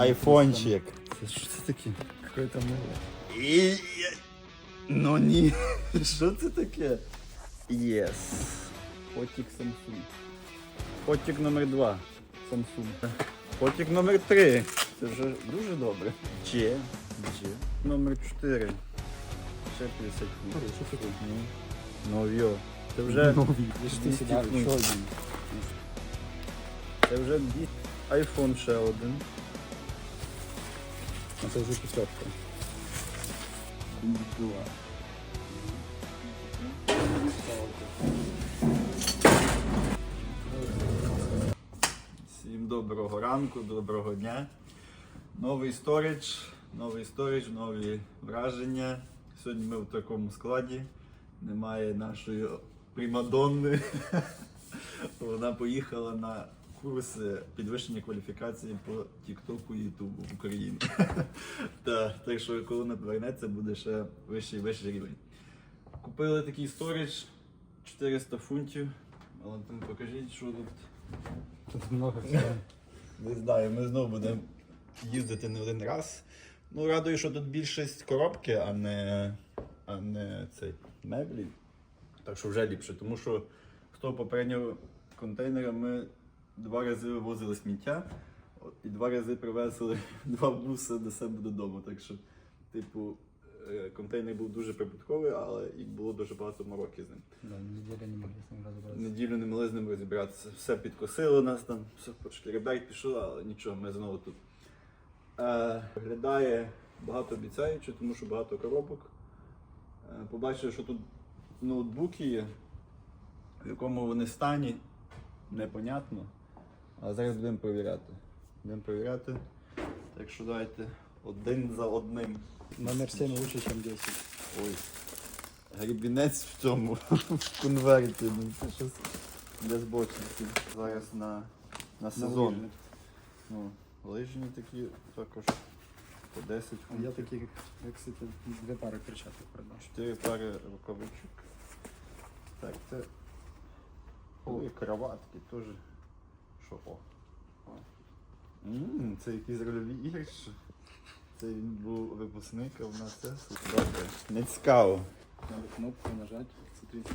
айфончик. Це що це таке? Какое-то мыло. І... Ну ні. Що це таке? Єс. Фотик Samsung. Фотик номер 2. Samsung. Фотик номер 3. Це вже дуже добре. Че? Че? Номер 4. Ще 50 Що таке? Ну. Це вже... Новий. Лиш ти 200 сюди, фунтів. що один. Це вже айфон ще один. Це вже п'ятерка. Два. Всім доброго ранку, доброго дня. Новий сторіч, новий сторіч, нові враження. Сьогодні ми в такому складі. Немає нашої примадонни. Вона поїхала на курси підвищення кваліфікації по Тіктоку і Ютубу в Україні. Так що коли вона повернеться, буде ще вищий вищий рівень. Купили такий сторіч 400 фунтів. Валентин, покажіть, що тут. Тут много всього. Не знаю, ми знову будемо їздити не один раз. Ну, радую, що тут більшість коробки, а не, а не цей меблі. Так що вже ліпше, тому що з того попереднього контейнера ми два рази вивозили сміття і два рази привезли два буси до себе додому. Так що, типу, е, контейнер був дуже прибутковий, але і було дуже багато мороки з ним. Да, неделя не могли з ним розібратися. Неділю не могли з ним розібратися. Все підкосило нас там, все по шкереберть пішло, але нічого, ми знову тут. Е, виглядає багато обіцяюче, тому що багато коробок. Е, побачили, що тут ноутбуки є, в якому вони стані, непонятно. А зараз будемо перевіряти. Будемо перевіряти. Так що давайте один за одним. Номер 7 лучше, ніж 10. Ой. Грібінець в цьому в конверті. Ну, це щось для збочинців. Зараз на, на сезон. лижні. Ну, лижні такі також по 10 Я фунтів. такі, я, кстати, дві пари перчаток продав. 4 пари рукавичок. Так, це. Ой, кроватки теж. Що о? О. Це якісь рольові ігри. Це він був випускник, а в нас це добре. Не цікаво. Надо кнопку нажати. Смотри.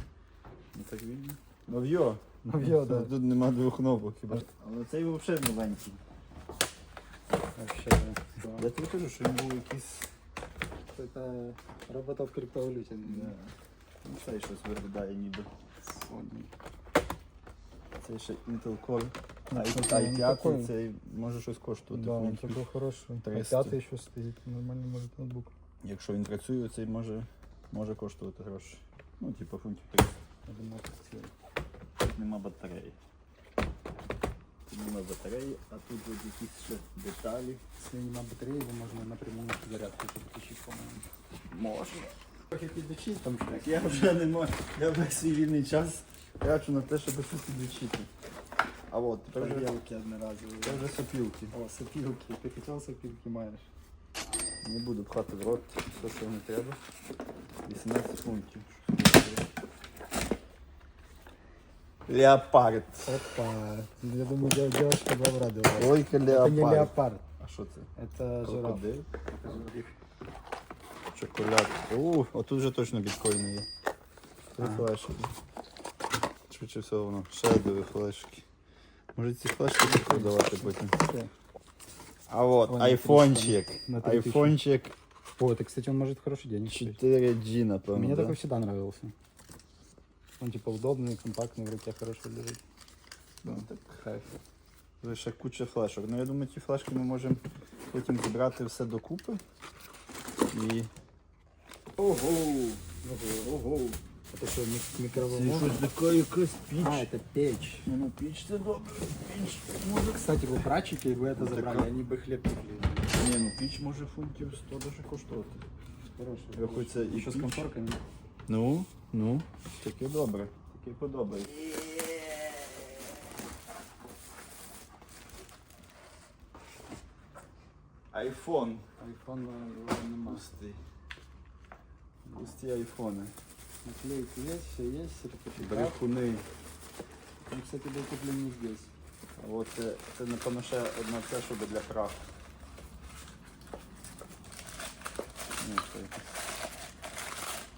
Ну так видно. Нов'йо. Нов'йо, да. Тут нема двох кнопок хіба. Але цей взагалі новенький. Вообще, да. Я тобі кажу, що він був якийсь. Это работа в криптовалюте. Да. Ну, цей щось виглядає ніби. Цей ще Intel Core. Ну, А, це він i5 такий. цей може щось коштувати. Да, фунтів. такой хороший. А 300. пятый еще стоит. Нормальный ноутбук. Якщо він працює, цей може, може коштувати гроші. Ну, типу фунтів 300. Я думал, что Тут нема батареї. Тут нема батареї, а тут от якісь ще деталі. Если нема батареи, его можно напрямую на зарядку подключить, по-моему. Можна. Трохи підключить там. Так я вже не можу. Я весь свій вільний час трачу на те, щоб щось підвчити. А от, тепер вже, Тарелки одноразовые. це вже сопілки. О, сопилки. Ты хотел сопилки, маешь. Не буду пхати в рот, все, що не треба. 18 фунтів. Леопард. Опа. Я думаю, дев- девушка была бы рада. Ой-ка Это не леопард. леопард. А що це? Это жираф. Крокодил. Чоколад. У, отут вже точно біткоїни є. Три Ага. флешки. Швидше всього воно. Шедові флешки. Може ці флешки тут продавати потім. Всё. А от, О, на айфончик. На три тисячі. Айфончик О, это, кстати, он может хороший денег стоить. 4G, напевно. Мне да? такой всегда нравился. Он типа удобный, компактный, в руке хорошо лежит. Ну, так. Лише куча флешок. Ну я думаю, ті флешки ми можемо потім зібрати все докупи. І. Ого! Ого, ого. Это что, мик- Це микроволновка? щось така якась піч. А, это печь. Ну, ну піч це добре. Піч може. Кстати, вы прачики, вы это Ну, забрали, так, а- они бы хлеб пекли. Ні, ну піч може фунтів 100 дуже коштувати. Хороший. Рахується і Еще с піч. конфорками. Ну, ну, таке добре. Таке подобається. Айфон. Айфон э, его нема. Густий. Густі айфони. Наклейки есть, все есть, сертификат. Брехуни. Он, кстати, был куплен не здесь. А от це, це напевно ще одна це, щоб для прав. Ну, це якийсь.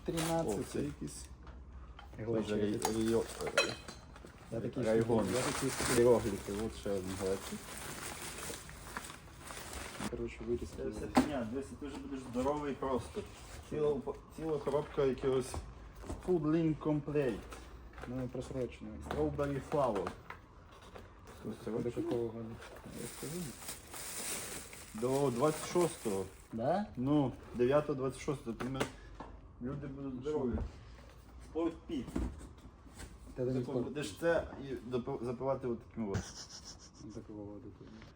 13. О, це якийсь. Глечик. Тоже рей- рейо- е, Я такий Райгон. Я такий Іерогліфи, от ще один глечик. Коротше, виріс. Це все фігня, дивися, ти вже будеш здоровий просто. Ціла, ціла коробка якогось Food Link Complete. Ну, просрочено. Strawberry Flower. До какого года? Я скажу. До 26-го. Да? Ну, 9-26-го. то ми- Люди будуть здорові. Спорт піт. Ти не будеш це і допи- запивати от таким от. До какого года?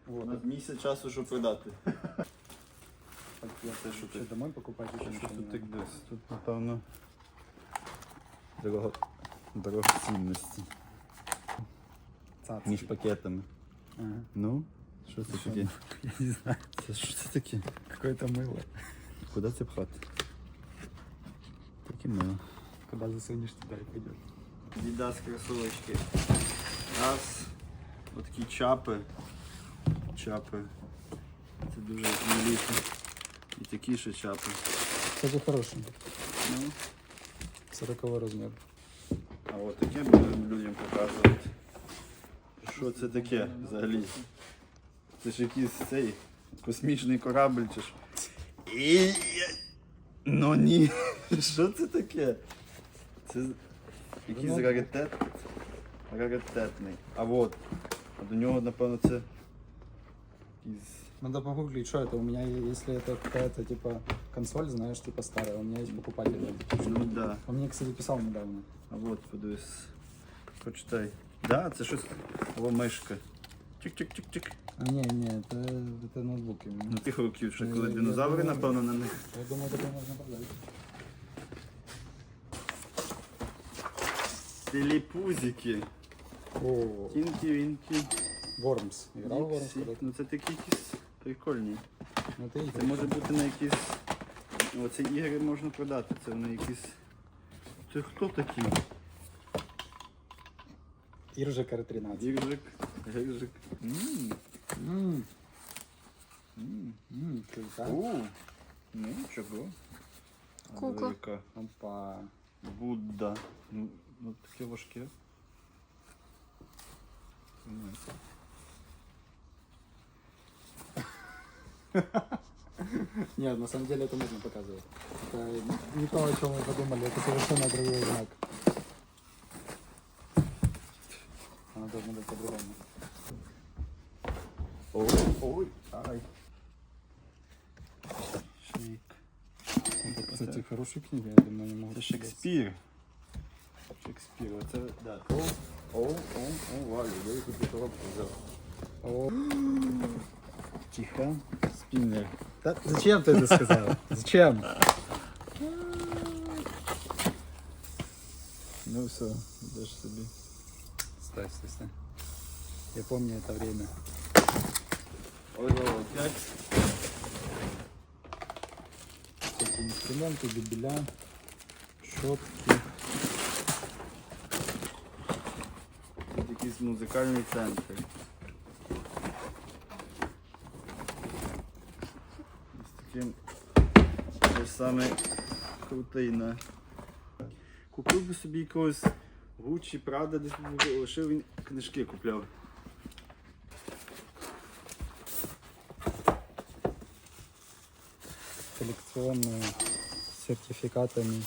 У Вот. нас місяць часу, щоб продати. Так, я Це що Что, ти? домой покупать еще Що тут так десь? Тут, напевно, дорого... дорогоцінності. Цац. Між пакетами. Ага. Ну, що це таке? Я не знаю. Це що це таке? Какое-то мыло. Куди це пхати? Таке мило. Куда засунешь, туда и пойдет. Дідас кросовочки. Раз. Ось такі чапи. Чапи. Це дуже миліті. І такі ще чапи. Кстати, хороший. Ну, 40 размер. а от таке будемо людям показувати. Що це таке взагалі? Це ж якийсь цей космічний корабль чи ж. І... Ну ні. Що це таке? Це якийсь раритет. Раритетний. А от. А до нього, напевно, це якийсь. Надо погуглить, что это. У меня, е- если это какая-то типа консоль, знаешь, типа старая, у меня есть покупатель. Ну да. Он мне, кстати, писал недавно. А от подивись. Почитай. Да, це щось. Або мишка. Чик-чик-чик-чик. А, не, не, это, это ноутбук именно. Ну тих років, ще Ну, коли я динозаври, думаю- напевно, на них. Я думаю, такое можно продать. Телепузики. О, Тінкі-вінкі. Вормс. Играл в Вормс? Ніксі. когда-то? Ну це такі якісь прикольні. Ну, Це може бути на якісь. Оці ігри можна продати. Це вони якісь. Це хто такі? Иржик R13. Гіржик. Гіржик. Ммм. Ммм, Ммм. ммм, Ну, чого? А Опа. Будда. Ну, ну таке важке. Ну, Нет, на самом деле это можно показывать. Это не то, о чем мы подумали, это совершенно другой знак. Она должна быть по-другому. Ой, ой, ай. Шейк. Это, кстати, хорошая книга, я думаю, не могу. Це Шекспір. Шекспір, оце, да. О, о, о, о, Валю, я коробку взяв. О, Тихо. Спіннер. да, зачем ты это сказал? Зачем? Ну все, йдеш собі. Стой, стой, стой. Я помню это время. Ой, ой, п'ять. Кстати, инструменты, дебеля, щетки. Тут якийсь музикальний центр. Таким той самий крутий на. Купив би собі якогось Гуччі, Прада, десь лишив він книжки купляв. коллекционные с сертификатами.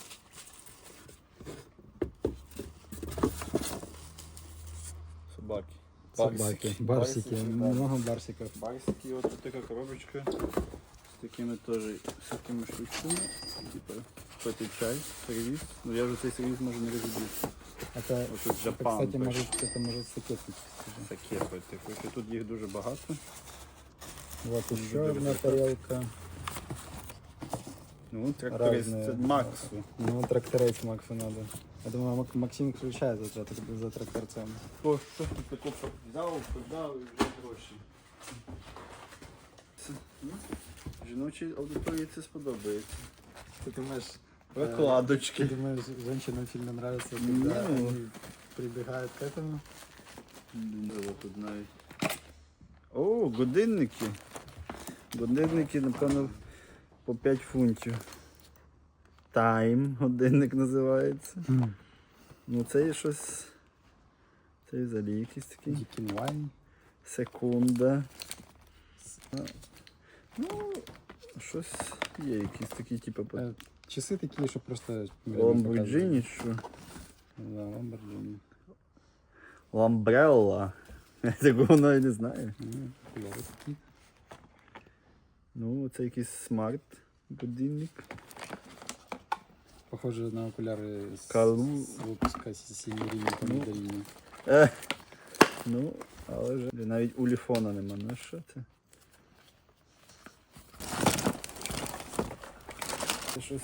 Собаки. Собаки, барсики, много барсиков. Барсики, от тут така коробочка з такими теж всякими штучками. Типа пити чай, сервіс. Ну я вже цей сервіс може не розіб'ю. Это, Ось тут это, Жапан. кстати, пише. может, это может сокетничать. Таке пити. Короче, тут їх дуже багато. Вот Тут еще дуже одна високо. тарелка. Ну, тракторист, Разные. це Максу. Ну, тракторець Максу надо. Я думаю, Мак- Максим включает за, трак- за тракторцем. Хто що ти таку взяв, продав і вже гроші. Це, ну, Жіночій аудиторії це сподобається. Ты думаешь, ты Прокладочки. думаешь, женщинам сильно нравится, когда Ну. они прибегают к этому? Було тут навіть. О, годинники. Годинники, напевно, по 5 фунтів. Тайм, годинник називається. Ну це є щось. Це взагалі якийсь такий. Дикий Вайн. Секунда. Ну, щось є якісь такі, типу, по Е, Часи такі, що просто... Lamborghini, що? Да, Lamborghini. Ламбрелла. Я такого навіть не знаю. М, окуляри такі. Ну, це якийсь смарт будильник. Похоже на окуляри з, Калу. з випуска Сіміріні та Ну. Мандаріні. Е, ну, але вже навіть у ліфона нема. Ну що це? Це щось.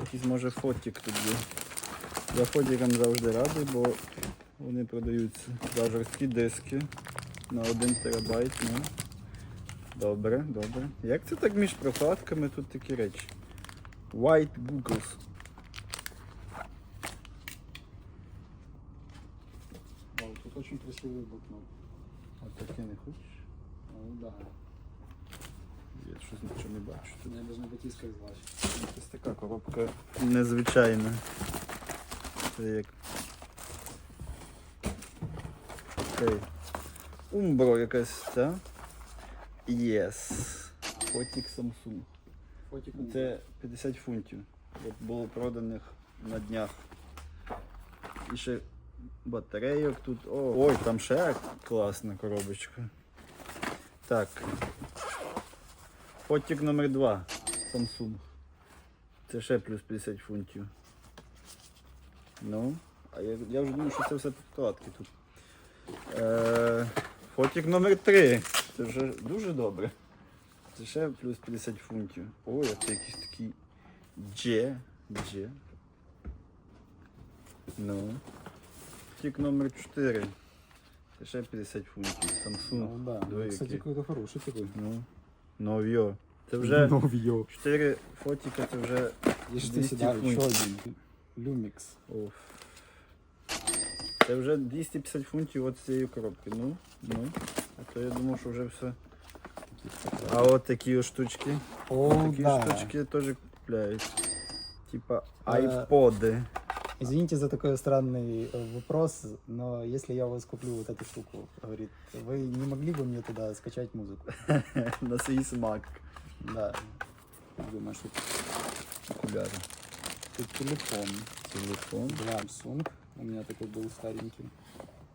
Якийсь може фотик тут є. Я фотикам завжди радий, бо вони продаються за жорсткі диски на 1 терабайт. Ну. Добре, добре. Як це так між прокладками тут такі речі? White Googles. Вау, тут очень красивий блокнот. А таке не хочеш? Ну да. Щось нічого не бачу. Не бути іскри злач. Ось така коробка незвичайна. Це як. Окей. Умбро якась, так? Єс. Фотік Samsung. Фотик Це 50 фунтів. От було проданих на днях. І ще батарейок тут. О, ой, там ще класна коробочка. Так. Фотик номер 2 Samsung. Це ще плюс 50 фунтів. Ну, а я, я вже думаю, що це все підкладки тут. Е, фотик номер 3 Це вже дуже добре. Це ще плюс 50 фунтів. Ой, а це якийсь такий Дже. Дже. Ну. Фотик номер 4 Це ще 50 фунтів. Samsung. Ну да. Кстати, какой-то хороший такой. Ну. Нов'йо. Це вже Новьё. 4 фотика, це вже Есть 200 да, еще фунтів. один. Люмикс. Оф. Це вже 250 фунтів от цієї коробки. Ну, ну. А то я думав, що вже все. А от такі ось штучки. О, Такі да. штучки теж купляють. Типа Е, айподи. Извините за такой странный э, вопрос, но если я у вас куплю вот эту штуку, говорит, вы не могли бы мне туда скачать музыку? На свій смак. Да. Думаю, что Окуляри. тут телефон. Телефон. Samsung. У меня такой был старенький.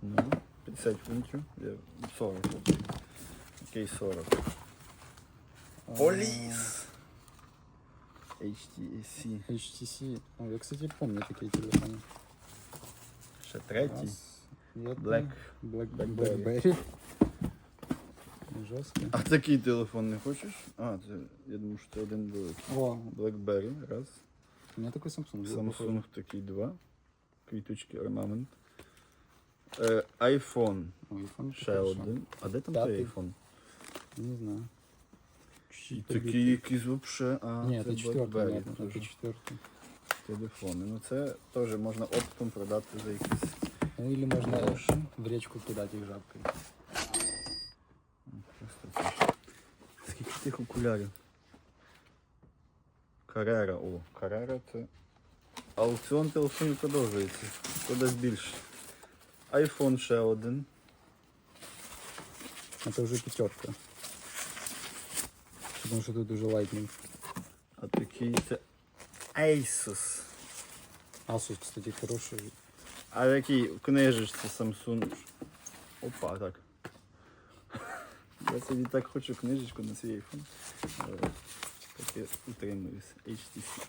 Ну, 50 фунтів. Я 40. Окей, 40. Поліс. HTC. А, HTC. О, я, кстати, помню такие телефоны. Ще третій. Раз. И это Black. Black, Blackberry. Blackberry. Жестко. А такий телефон не хочеш? А, це, я думаю, що це один великий. О, BlackBerry, раз. у меня такой Samsung. был, Samsung такий два. Квіточки, орнамент. Е, iPhone похоже. О, iPhone ще хорошо. один. А де там П'ятий. той iPhone? Не знаю. І такий якийсь вообще. А, Нет, це это четвертый, BlackBerry наверное, это теж. четвертый. телефони. Ну це теж можна оптом продати за якісь Ну или можно гроші. в речку кидать их жабкой. Тих окулярів? Карера, о, Карера це. Аукціон телефонів продовжується. Дасть більше. Айфон ще один. Это уже пятерка. Потому что тут уже Lightning. А такий це Asus. Asus, кстати, хороший. А який в книжечці Samsung. Опа, так. Я собі так хочу книжечку на свій iPhone. Але Так я утримуюсь. HTC.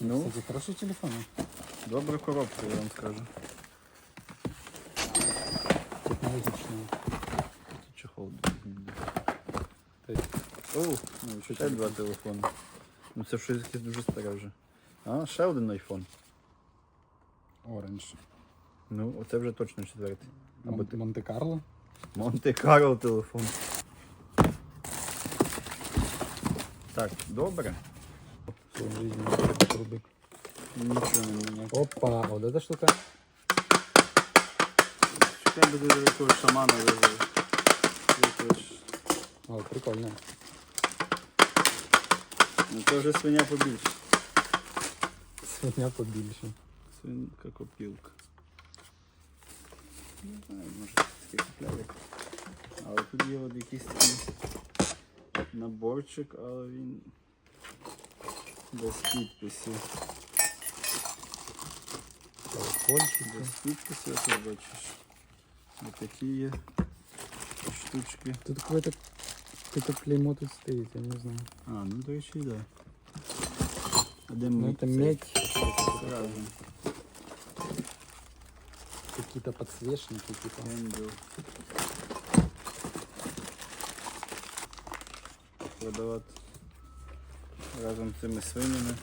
Ну, Кстати, хороший телефон. добра коробка, я вам скажу. Технологичный. Чехол О, ну, ще два телефони. Ну це щось якесь дуже старе вже. А, ще один iPhone. Orange. Ну, оце вже точно четвертий. Або Мон- ти- Монте-Карло. Монте-Карло телефон. Так, добре. Всю жизнь такой трубы. Нічого не міняє. Опа, вот эта штука. Чекай, буде до такого шамана визову. О, прикольно. Ну це вже свиня побільше. Свиня побільше. Свинка копілка. Не знаю, може таке купляли. Але тут є от якийсь такий наборчик, але він без підписів. Колокольчики. Без підписів, ти бачиш. Ось такі є штучки. Тут какое-то какое-то клеймо тут стоит, я не знаю. А, ну до речі, так. Да. А де Ну ми это цей? медь, Зразу. какие-то подсвечники типа. Ендел. Продавати разом з цими свинями.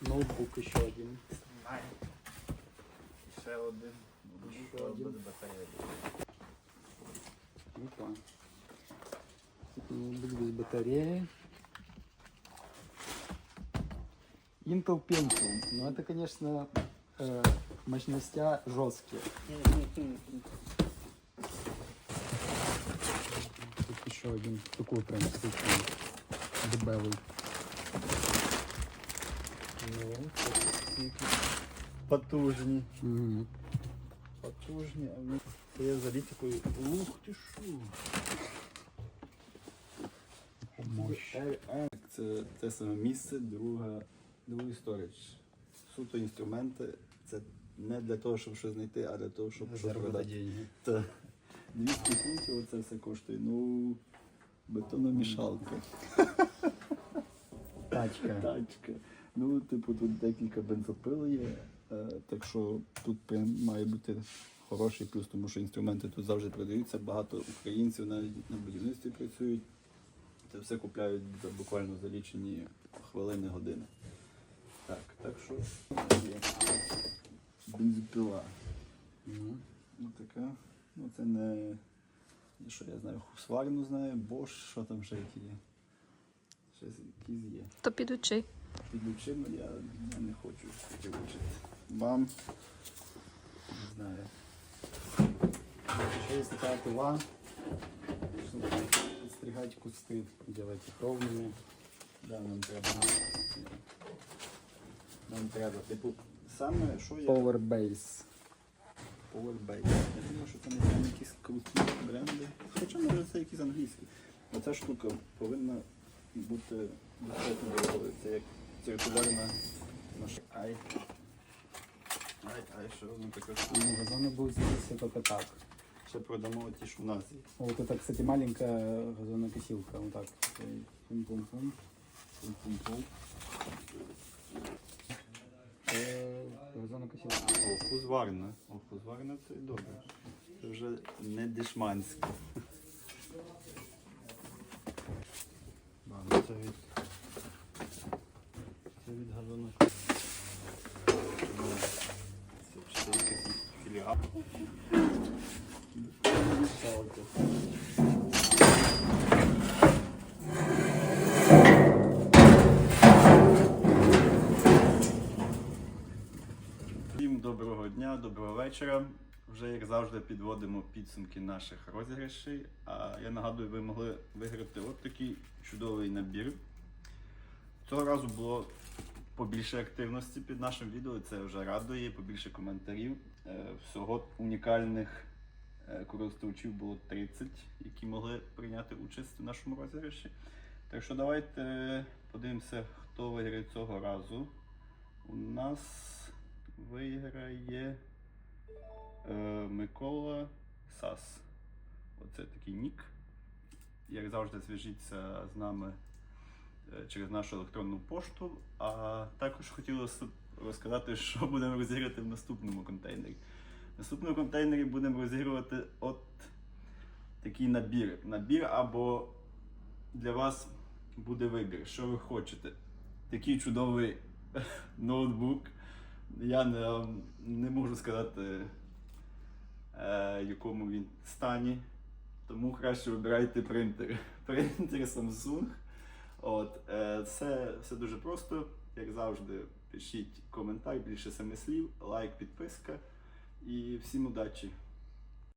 Ноутбук еще один. Ще один. Ще один. Опа. Тут ноутбук без батареи. Intel Pentium. Ну это, конечно, э, мощностя жесткие. Еще один такой прям супер дебелый. Потужні. Мгм. Потужні, а це я взагалі такий. Ух ти шо. Мощь. Це те саме місце, друга, другий сторіч. Суто інструменти. Це не для того, щоб щось знайти, а для того, щоб щось продати. 200 фунтів оце все коштує. Ну, бетономішалка. Тачка. Тачка. Ну, типу, тут декілька бензопил є, е, так що тут прям має бути хороший плюс, тому що інструменти тут завжди продаються. Багато українців навіть на будівництві працюють. Це все купляють за, буквально за лічені хвилини, години. Так, так що є бензопила. Ну така. Ну це не Що я знаю, Husqvarna знаю, Bosch, що там ще які є. Ще якісь є. То підучи. Підключимо, я, я не хочу таке вчити. Вам не знаю. Еще есть такая пила, чтобы стригать кусты, делать их ровными. Да, нам треба. Нам треба. Типу, саме що я. Power Base. Powerbank. Я думаю, що не прям якісь круті бренди. Хоча може це якісь англійські. Оця штука повинна бути достатньо дорогою. Це як циркулярна машина. Ай. Ай, ай, що воно таке? Ну, газоны будут здесь только так. Ще продамо ті, що в нас є. Вот это, кстати, маленькая газонокосилка. Вот так. Пум-пум-пум. Пум-пум-пум. Це газонокосилка. О, хузварна. О, хузварна це добре. Це вже не дешманське. Ладно, це від. Це від газонок. Це ще якийсь філіал. Всім доброго дня, доброго вечора. Вже як завжди підводимо підсумки наших розіграшей. А я нагадую, ви могли виграти от такий чудовий набір. Цього разу було побільше активності під нашим відео. Це вже радує, побільше коментарів. Е, Всього унікальних е, користувачів було 30, які могли прийняти участь в нашому розіграші. Так що давайте подивимося, хто виграє цього разу. У нас виграє е, Микола Сас. Оце такий нік. Як завжди, зв'яжіться з нами е, через нашу електронну пошту. А також хотілося розказати, що будемо розіграти в наступному контейнері. В наступному контейнері будемо розігрувати от такий набір. Набір або для вас буде вибір, що ви хочете. Такий чудовий ноутбук. Я не, не можу сказати, е, якому він стані. Тому краще вибирайте принтер. Принтер Samsung. От, е, все, все дуже просто. Як завжди, пишіть коментар, більше семи слів, лайк, підписка. І всім удачі!